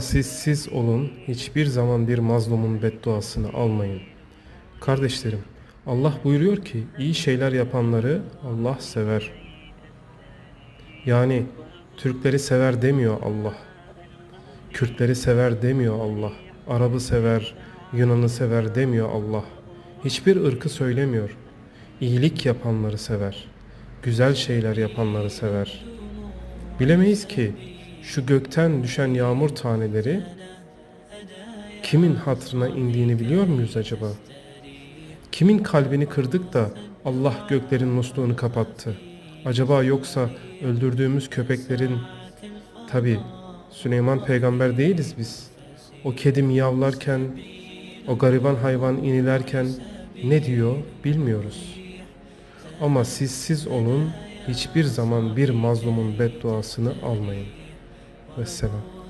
Siz siz olun, hiçbir zaman bir mazlumun bedduasını almayın. Kardeşlerim, Allah buyuruyor ki iyi şeyler yapanları Allah sever. Yani Türkleri sever demiyor Allah. Kürtleri sever demiyor Allah. Arabı sever, Yunan'ı sever demiyor Allah. Hiçbir ırkı söylemiyor. İyilik yapanları sever. Güzel şeyler yapanları sever. Bilemeyiz ki şu gökten düşen yağmur taneleri kimin hatırına indiğini biliyor muyuz acaba? Kimin kalbini kırdık da Allah göklerin musluğunu kapattı? Acaba yoksa öldürdüğümüz köpeklerin tabi Süleyman peygamber değiliz biz. O kedi miyavlarken, o gariban hayvan inilerken ne diyor bilmiyoruz. Ama siz siz olun, hiçbir zaman bir mazlumun bedduasını almayın. والسلام.